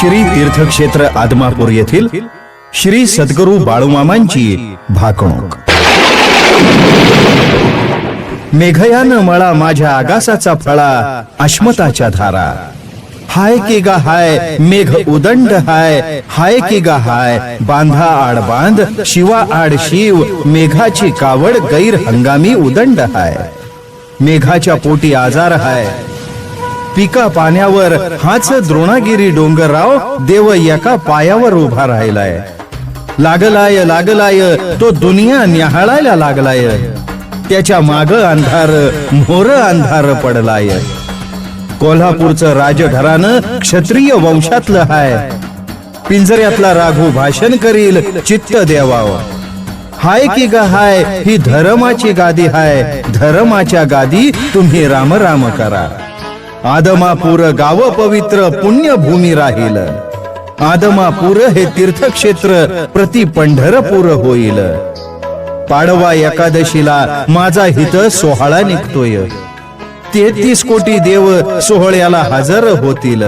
श्री तीर्थक्षेत्र आदमापूर येथील श्री सद्गुरू बाळूमामांची भाकणूक. मेघयान मळा माझ्या आगासाचा फळा अश्मताच्या धारा. हाय की गा हाय मेघ उदंड हाय. हाय की गा हाय बांधा आड बांध शिवा आड शिव मेघाची कावड गैर हंगामी उदंड हाय. मेघाच्या पोटी आजार हाय. पिका पाण्यावर. हाच द्रोणागिरी डोंगरराव देव एका पायावर उभा राहिलाय. लागलाय लागलाय तो दुनिया न्याहाळायला लागलाय. त्याच्या माग अंधार मोर अंधार पडलाय. कोल्हापूरचं राजघरानं क्षत्रिय वंशातलं हाय. पिंजऱ्यातला राघू भाषण करील चित्त देवाव. हाय की ग हाय ही धर्माची गादी हाय. धर्माच्या गादी तुम्ही राम राम करा. आदमापूर गाव पवित्र पुण्यभूमी राहील. आदमापूर हे तीर्थक्षेत्र प्रति पंढरपूर होईल. पाडवा एकादशीला माझा हित सोहळा निघतोय. तेहतीस कोटी देव सोहळ्याला हजर होतील.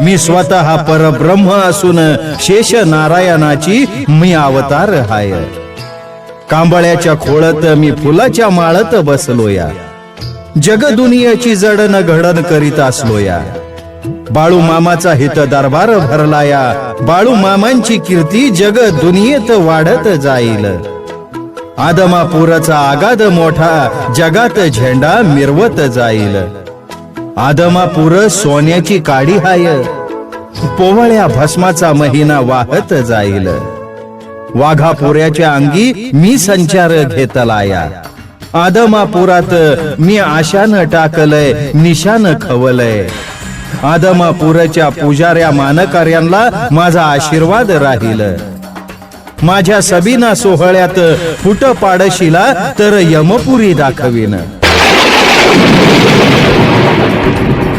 मी स्वतः परब्रह्म असून शेष नारायणाची मी अवतार हाय. कांबळ्याच्या खोळत मी फुलाच्या माळत बसलोया. जगदुनियाची जडण घडण करीत असलोया. बाळू मामाचा हित दरबार भरलाया. बाळू मामांची कीर्ती जग दुनियेत वाढत जाईल. आदमापुराचा आगाध मोठा जगात झेंडा मिरवत जाईल. आदमापूर सोन्याची काडी हाय. पोवळ्या भस्माचा महिना वाहत जाईल. वाघापुऱ्याच्या अंगी मी संचार घेतलाया. आदमापुरात मी आशान टाकलय निशान खवलय. आदमापुराच्या पुजाऱ्या मानकार्यांना माझा आशीर्वाद राहील. माझ्या सबीना सोहळ्यात फुट पाडशीला तर यमपुरी दाखवीन.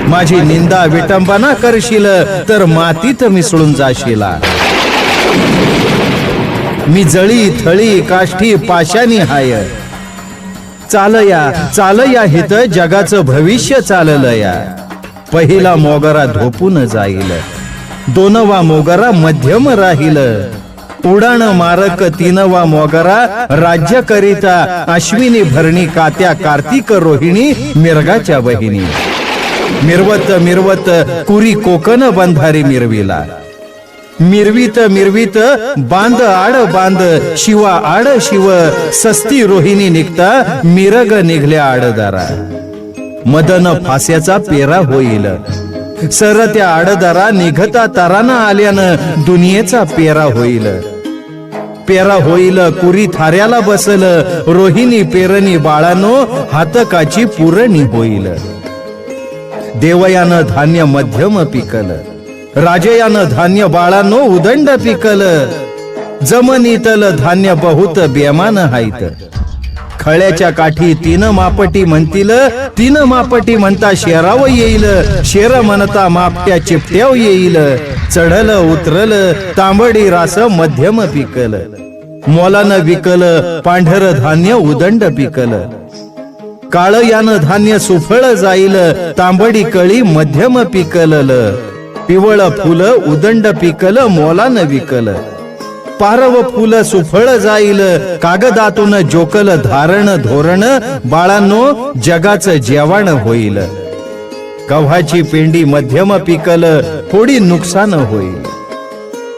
माझी निंदा विटंबना करशील तर मातीत मिसळून जाशीला. मी जळी थळी काष्ठी पाशानी हाय. चालया चालया हित जगाचं भविष्य चाललया. पहिला मोगरा धोपून जाईल. दोनवा मोगरा मध्यम राहील. उडाण मारक तीनवा मोगरा राज्य करिता अश्विनी भरणी कात्या कार्तिक रोहिणी मिरगाच्या बहिणी. मिरवत मिरवत कुरी कोकण बंधारी मिरविला. मिरवीत मिरवीत बांध आड बांध शिवा आड शिव सस्ती रोहिणी निघता मिरग निघल्या आडदारा मदन फास्याचा पेरा होईल. सर त्या आडदारा निघता ताराना आल्यानं दुनियेचा पेरा होईल. पेरा होईल कुरी थाऱ्याला बसल रोहिणी पेरणी बाळानो हातकाची पुरणी होईल. देवयानं धान्य मध्यम पिकल. राजयानं धान्य बाळांनो उदंड पिकल. जमनीतल धान्य बहुत बेमान हायत. खळ्याच्या काठी तीन मापटी म्हणतील तीन मापटी म्हणता शेराव येईल. शेर म्हणता मापट्या चिपट्याव येईल. चढल उतरल तांबडी रास मध्यम पिकल. मोलानं विकल पांढर धान्य उदंड पिकल. काळ यानं धान्य सुफळ जाईल तांबडी कळी मध्यम पिकलल. पिवळ फुल उदंड पिकल मोलानं विकल. पारव फुल सुफळ जाईल कागदातून जोकल धारण धोरण बाळांनो जगाचं जेवण होईल. गव्हाची पेंडी मध्यम पिकल थोडी नुकसान होईल.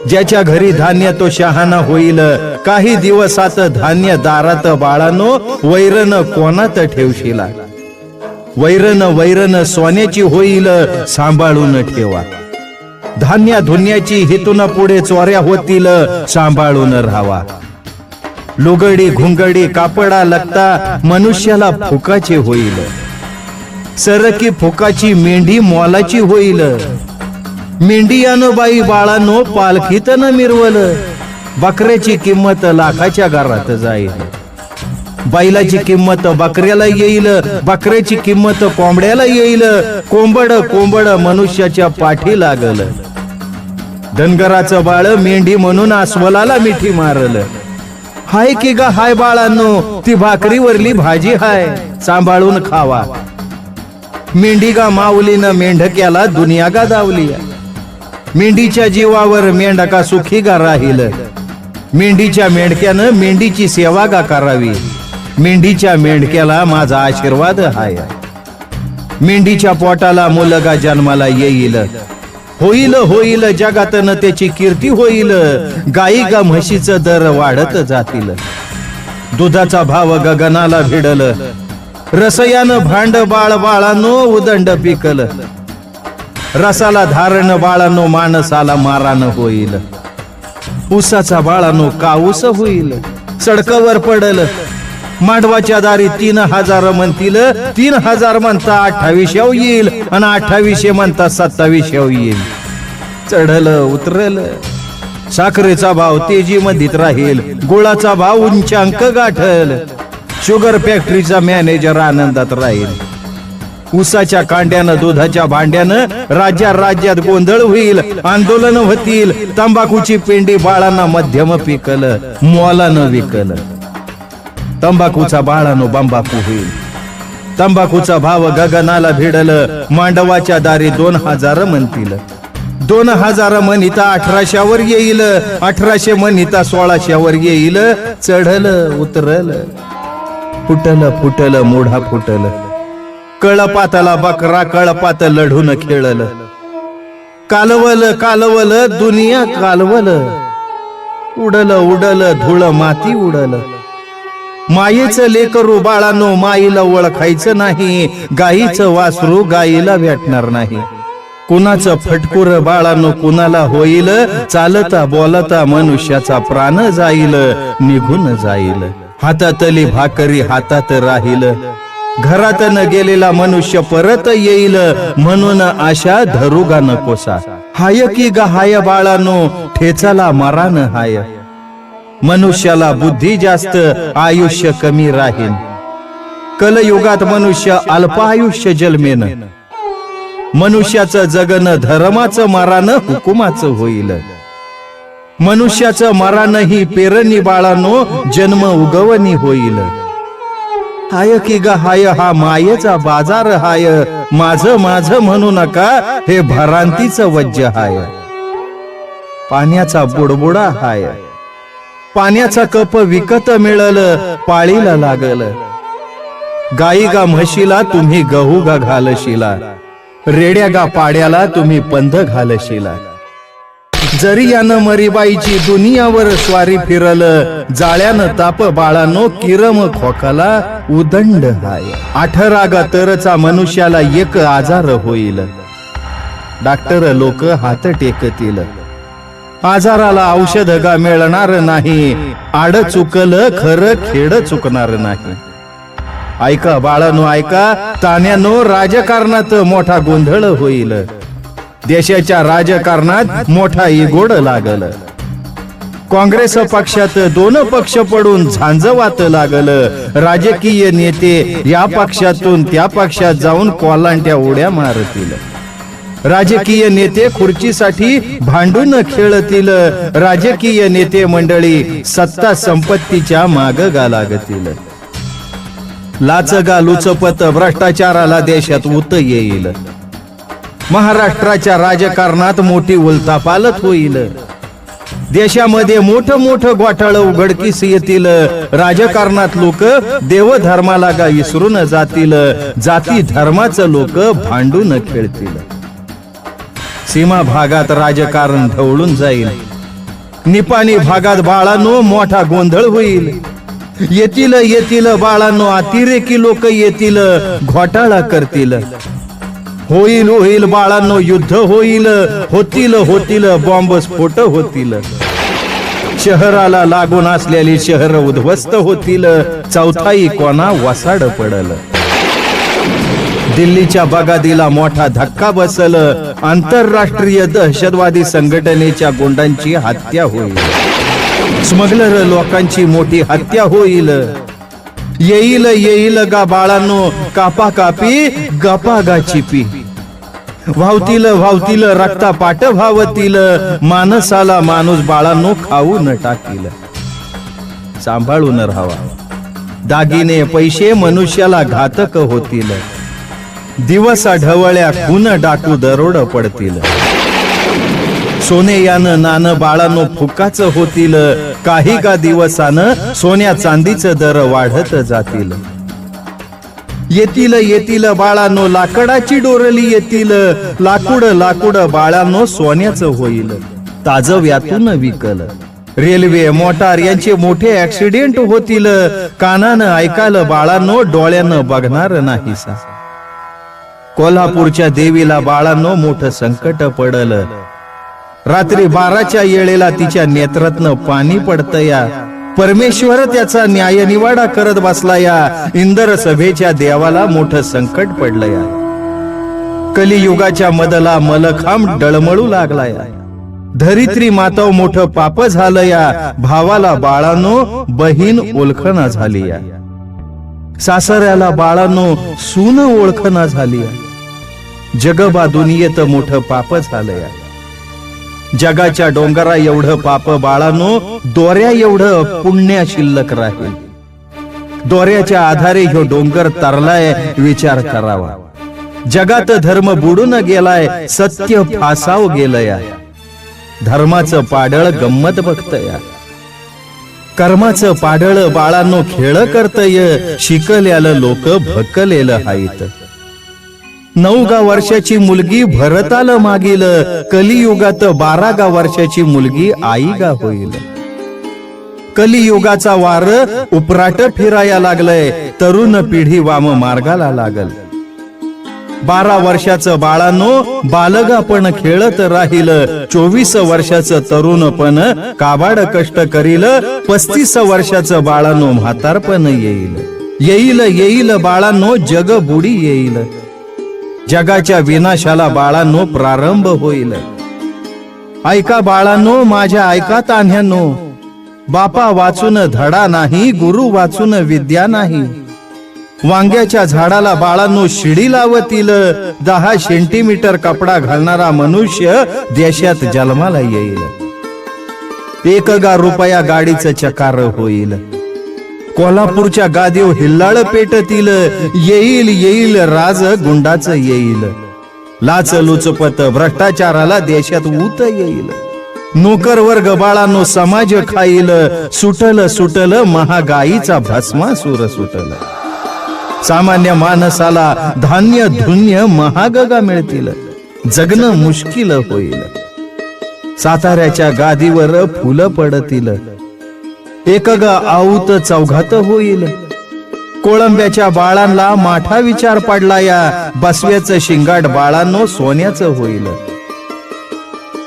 ज्याच्या घरी धान्य तो शहाणा होईल काही दिवसात धान्य दारात बाळानो वैरण कोणात ठेवशीला? वैरण वैरण सोन्याची होईल सांभाळून ठेवा. धान्य धुन्याची हेतून पुढे चोऱ्या होतील सांभाळून राहावा. लुगडी घुंगडी कापडा लगता मनुष्याला फुकाचे होईल. सरकी फुकाची मेंढी मोलाची होईल. मेंढियानो बाई बाळानो पालखीत न मिरवल. बकऱ्याची किंमत लाखाच्या घरात जाईल. बैलाची किंमत बकऱ्याला येईल बकऱ्याची किंमत कोंबड्याला येईल. कोंबड कोंबड मनुष्याच्या पाठी लागल. धनगराचं बाळ मेंढी म्हणून अस्वलाला मिठी मारल. हाय की ग हाय बाळांनो ती भाकरीवरली भाजी हाय सांभाळून खावा. मेंढीगा माऊलीनं मेंढक्याला दुनियागा दावली. मेंढीच्या जीवावर मेंढका सुखीगा राहील. मेंढीच्या मेंढक्यानं मेंढीची सेवा गा करावी. मेंढीच्या मेंढक्याला माझा आशीर्वाद हाय. मेंढीच्या पोटाला मुलगा जन्माला येईल. होईल होईल जगातन त्याची कीर्ती होईल. गाई गा म्हशीचं दर वाढत जातील. दुधाचा भाव गगनाला भिडल. रसयानं भांड बाळ बाळानो उदंड पिकल. रसाला धारण बाळानो माणसाला मारान होईल. उसाचा बाळानो काऊस होईल. सडकवर पडल. मांडवाच्या दारी तीन हजार म्हणतील तीन हजार म्हणता अठ्ठावीस येईल आणि अठ्ठावीसशे म्हणता सत्तावीस येईल. चढल उतरल. साखरेचा भाव तेजी मधीत राहील गुळाचा भाव उंचांक गाठल. शुगर फॅक्टरीचा मॅनेजर आनंदात राहील. ऊसाच्या कांड्यानं दुधाच्या भांड्यानं राज्या राज्यात गोंधळ होईल आंदोलन होतील तंबाखूची पेंडी बाळांना मध्यम पिकल मोलानं विकल. तंबाखूचा बाळानो बंबाखू होईल तंबाखूचा भाव गगनाला भिडल मांडवाच्या दारी दोन हजार म्हणतील दोन हजार म्हणिता अठराशेवर येईल अठराशे म्हणिता सोळाशेवर येईल चढल उतरल. फुटल फुटल मोढा फुटल. कळपातला बकरा कळपात लढून खेळल. कालवल कालवल दुनिया कालवल. उडल उडल धुळ माती उडल. मायेचं लेकरू बाळानो माईला ओळखायचं नाही. गाईचं वासरू गाईला भेटणार नाही. कुणाचं फटकुर बाळानो कुणाला होईल? चालता बोलता मनुष्याचा प्राण जाईल निघून जाईल. हातातली भाकरी हातात राहील. घरात न गेलेला मनुष्य परत येईल म्हणून आशा धरुगा नकोसा हाय की ग हाय बाळानो ठेचाला मरान हाय. मनुष्याला बुद्धी जास्त आयुष्य कमी राहील कलयुगात मनुष्य अल्पायुष्य जन्मेन. मनुष्याचं जगन धर्माचं मारानं हुकुमाचं होईल. मनुष्याचं मरानं पेरणी बाळानो जन्म उगवणी होईल. हाय की ग हाय हा मायेचा बाजार हाय. माझ माझ म्हणू नका हे भरांतीच वज्ज हाय. पाण्याचा बुडबुडा हाय. पाण्याचा कप विकत मिळल पाळीला लागल. गाई गा म्हशीला तुम्ही गहू गा घालशिला. रेड्या गा पाड्याला तुम्ही पंध घालशिला. जरी यानं मरीबाईची दुनियावर स्वारी फिरल जाळ्यानं ताप बाळानो किरम खोकाला उदंड हाय. अठरा गा तरचा मनुष्याला एक आजार होईल. डॉक्टर लोक हात टेकतील. आजाराला औषध गा मिळणार नाही. आड चुकल खरं खेड चुकणार नाही. ऐका बाळानो ऐका. ताण्यानो राजकारणात मोठा गोंधळ होईल. देशाच्या राजकारणात मोठा इगोड लागल. काँग्रेस पक्षात दोन पक्ष पडून झांजवात लागल. राजकीय नेते या पक्षातून त्या पक्षात जाऊन कोलांट्या उड्या मारतील. राजकीय नेते खुर्चीसाठी भांडून खेळतील. राजकीय नेते मंडळी सत्ता संपत्तीच्या माग लागतील लाचगा लुचपत भ्रष्टाचाराला देशात उत येईल. महाराष्ट्राच्या राजकारणात मोठी उलथापालत होईल. देशामध्ये मोठ मोठ गोठाळ उघडकीस येतील. राजकारणात लोक देवधर्माला गा विसरून जातील. जाती धर्माचं लोक भांडून खेळतील. सीमा भागात राजकारण ढवळून जाईल. निपाणी भागात बाळांनो मोठा गोंधळ होईल. येतील येतील बाळांनो अतिरेकी लोक येतील घोटाळा करतील. होईल होईल बाळांनो युद्ध होईल होतील होतील बॉम्ब स्फोट होतील. शहराला लागून असलेली शहर उद्ध्वस्त होतील. चौथाई कोणा वसाड पडलं. दिल्लीच्या बगादीला मोठा धक्का बसल. आंतरराष्ट्रीय दहशतवादी संघटनेच्या गुंडांची हत्या होईल. स्मगलर लोकांची मोठी हत्या होईल. येईल येईल गा बाळांनो कापा कापी गपा गा चिपी व्हावतील व्हावतील. रक्ता पाट भावतील माणसाला माणूस बाळांनो खाऊ न टाकील. सांभाळून राहावा. दागिने पैसे मनुष्याला घातक होतील. दिवसा ढवळ्या खून डाकू दरोड पडतील. सोने यानं नान बाळानो फुकाच होतील. काही का दिवसानं सोन्या चांदीच दर वाढत जातील. येतील येतील बाळानो लाकडाची डोरली येतील. लाकूड लाकूड बाळानो सोन्याचं होईल. ताज व्यातून विकल. रेल्वे मोटार यांचे मोठे ऍक्सिडेंट होतील. कानानं ऐकाल बाळानो डोळ्यानं बघणार नाहीसा. कोल्हापूरच्या देवीला बाळांनो मोठं संकट पडलं. रात्री बाराच्या येळेला तिच्या नेत्रातनं पाणी पडत या. परमेश्वर त्याचा न्याय निवाडा करत बसला या. इंदर सभेच्या देवाला मोठं संकट पडलं या. कलियुगाच्या मदला मलखांब डळमळू लागला या. धरित्री माताव मोठं पाप झालं या. भावाला बाळानो बहीण ओळखना झाली या. सासऱ्याला बाळानो सून ओळखना झाली या. जगबा दुनियेत मोठं पाप झालं या जगाच्या डोंगरा एवढं पाप बाळानो दोऱ्या एवढं पुण्य शिल्लक राहील. दोऱ्याच्या आधारे ह्यो डोंगर तरलाय विचार करावा. जगात धर्म बुडून गेलाय सत्य फासाव गेलया. धर्माचं पाडळ गंमत बघतया. कर्माचं पाडळ बाळांनो खेळ करतय शिकल्यालं लोक भकलेलं हायत. नऊ गा वर्षाची मुलगी भरताल मागील कलियुगात बारा गा वर्षाची मुलगी आई गा होईल. कलियुगाचा वार उपराट फिराया लागलंय तरुण पिढी वाम मार्गाला लागल. बारा वर्षाचं बाळानो बालगापण खेळत राहील चोवीस वर्षाचं तरुणपण काबाड कष्ट करील पस्तीस वर्षाचं बाळानो म्हातारपण येईल. येईल येईल बाळानो जग बुडी येईल. जगाच्या विनाशाला बाळांनो प्रारंभ होईल. ऐका बाळांनो माझ्या ऐका तान्ह्यानो. बापा वाचून धडा नाही गुरु वाचून विद्या नाही. वांग्याच्या झाडाला बाळांनो शिडी लावतील. दहा सेंटीमीटर कपडा घालणारा मनुष्य देशात जन्माला येईल. एक गा रुपया गाडीचं चकार होईल. कोल्हापूरच्या गादीव हिल्लाळ पेटतील. येईल येईल राज गुंडाच येईल. लाच लुचपत भ्रष्टाचाराला देशात ऊत येईल. नोकर वर्ग बाळांनो समाज खाईल. सुटल सुटल महागाईचा भस्मासूर सुटल. सामान्य माणसाला धान्य धुन्य महागगा मिळतील. जगणं मुश्किल होईल. साताऱ्याच्या गादीवर फुलं पडतील. एक ग आऊत चौघात होईल. कोळंब्याच्या बाळांना माठा विचार पडला या बसव्याचं शिंगाट बाळांनो सोन्याचं होईल.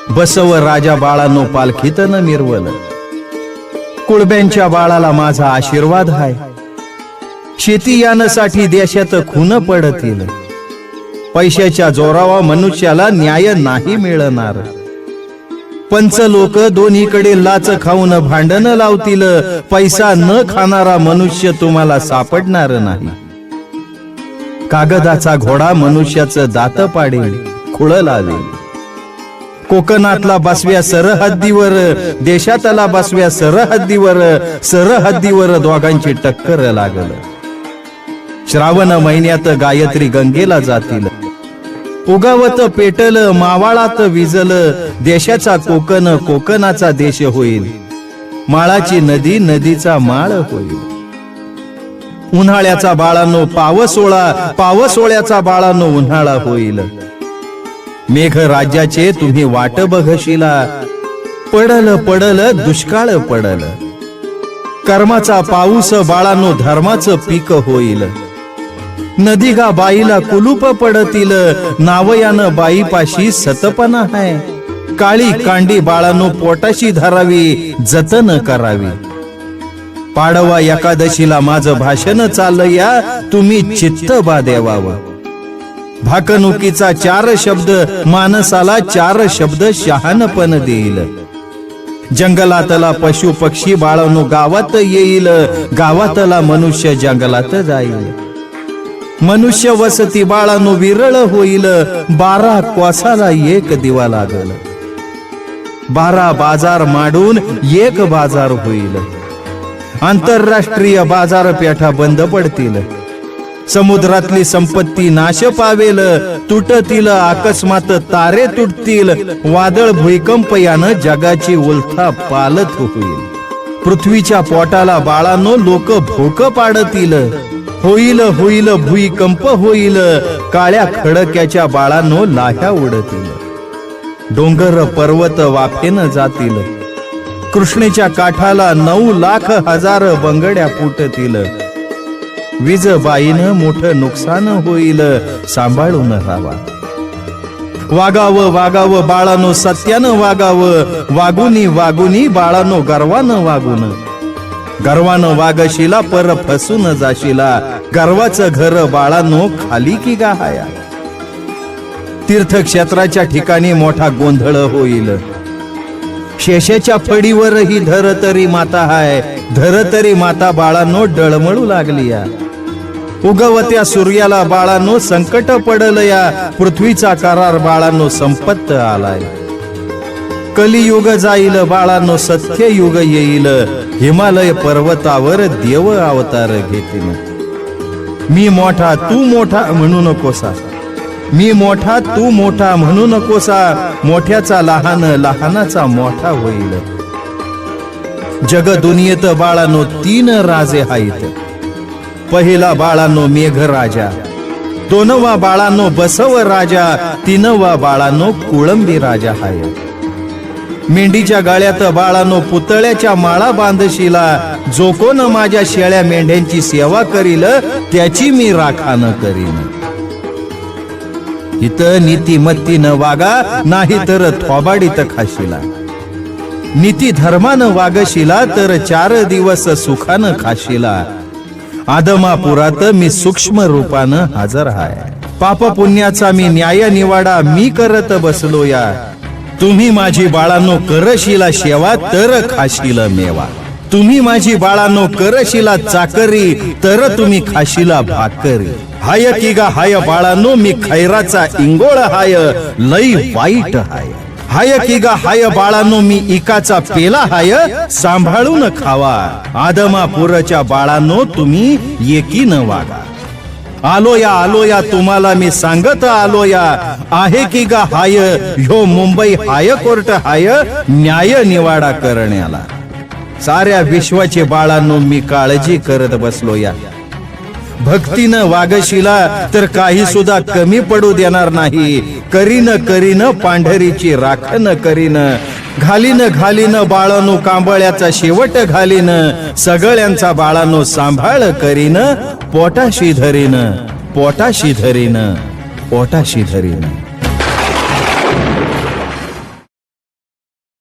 बसव राजा बाळांनो पालखीत न मिरवल. कुळब्यांच्या बाळाला माझा आशीर्वाद हाय. शेती यानासाठी देशात खून पडतील. पैशाच्या जोरावा मनुष्याला न्याय नाही मिळणार. पंच लोक दोन्हीकडे लाच खाऊन भांडण लावतील. पैसा न खाणारा मनुष्य तुम्हाला सापडणार नाही. कागदाचा घोडा मनुष्याचं दात पाडेल खुळ लावेल. कोकणातला बसव्या सरहद्दीवर देशातला बसव्या सरहद्दीवर सरहद्दीवर दोघांची टक्कर लागल. श्रावण महिन्यात गायत्री गंगेला जातील. उगावत पेटल मावाळात विजल देशाचा कोकण कोकणाचा देश होईल. माळाची नदी नदीचा माळ होईल. उन्हाळ्याचा बाळानो पावसोळा पावसोळ्याचा बाळानो उन्हाळा होईल. मेघ राज्याचे तुम्ही वाट बघशिला. पडल पडल दुष्काळ पडल. कर्माचा पाऊस बाळानो धर्माचं पीक होईल. नदी गा बाईला कुलूप पडतील. नावयानं बाईपाशी सतपणा आहे. काळी कांडी बाळानो पोटाशी धरावी जतन करावी. पाडवा एकादशीला माझं भाषण चालया तुम्ही चित्त बा देवावं भाकणुकीचा चार शब्द माणसाला चार शब्द शहाणपण देईल. जंगलातला पशु पक्षी बाळानो गावात येईल. गावातला मनुष्य जंगलात जाईल. मनुष्य वसती बाळानो विरळ होईल बारा कोसाला एक दिवा लागल. बारा बाजार माडून एक बाजार होईल. आंतरराष्ट्रीय बाजारपेठा बंद पडतील. समुद्रातली संपत्ती नाश पावेल तुटतील अकस्मात तारे तुटतील वादळ भूकंप यानं जगाची उलथा पालत होईल. पृथ्वीच्या पोटाला बाळांनो लोक भोक पाडतील. होईल होईल भुईकंप होईल. काळ्या खडक्याच्या बाळांनो लाह्या उडतील डोंगर पर्वत वाफेनं जातील. कृष्णेच्या काठाला नऊ लाख हजार बंगड्या फुटतील. वीजबाईनं मोठं नुकसान होईल सांभाळून राहावा. वागावं वागावं बाळानो सत्यानं वागावं. वागुनी वागुनी बाळानो गर्वानं वागून. गर्वानं वागशिला पर फसून जाशिला. गर्वाचं घर बाळानो खाली की गाहाया. तीर्थक्षेत्राच्या ठिकाणी मोठा गोंधळ होईल. शेषाच्या फडीवरही धरतरी माता हाय. धरतरी माता बाळांनो डळमळू लागली या उगवत्या सूर्याला बाळांनो संकट पडल या पृथ्वीचा करार बाळांनो संपत्त आलाय. कलियुग जाईल बाळांनो सत्य युग येईल. हिमालय पर्वतावर देव अवतार घेतील मी मोठा तू मोठा म्हणू नकोसा. मी मोठा तू मोठा म्हणू नकोसा. मोठ्याचा लहान लहानाचा मोठा होईल. जग दुनियेत बाळानो तीन राजे आहेत पहिला बाळानो मेघ राजा. दोनवा बाळानो बसव राजा. तीनवा बाळानो कुळंबी राजा हाय मेंढीच्या गाळ्यात बाळानो पुतळ्याच्या माळा बांधशीला. जो कोण माझ्या शेळ्या मेंढ्यांची सेवा करील त्याची मी राखान करीन. इथं नीतिमत्तीनं वागा नाही तर थोबाडीत खाशीला. नीती धर्मानं वागशिला तर चार दिवस सुखानं खाशीला. आदमापुरात मी सूक्ष्म रूपानं हजर हाय पाप पुण्याचा मी न्याय निवाडा मी करत बसलो या तुम्ही माझी बाळांनो करशिला शेवा तर खाशील मेवा. तुम्ही माझी बाळांनो करशिला चाकरी तर तुम्ही खाशीला भाकरी. हाय की गा हाय बाळांनो मी खैराचा इंगोळ हाय लई वाईट हाय. हाय की गा हाय बाळांनो मी इकाचा पेला हाय सांभाळून खावा. आदमापुरच्या बाळांनो तुम्ही एकीनं वागा. आलो या आलो या तुम्हाला मी सांगत आलो या आहे की गा हाय? ह्यो मुंबई हाय कोर्ट हाय? न्याय निवाडा करण्याला. साऱ्या विश्वाचे बाळांनो मी काळजी करत बसलो या भक्तीनं वागशिला तर काही सुद्धा कमी पडू देणार नाही. करीन करीन पांढरीची राखण करीन. घालीन घालीन बाळानो कांबळ्याचा शेवट घालीन. सगळ्यांचा बाळानो सांभाळ करीन. पोटाशी धरीन. पोटाशी धरीन. पोटाशी धरीन.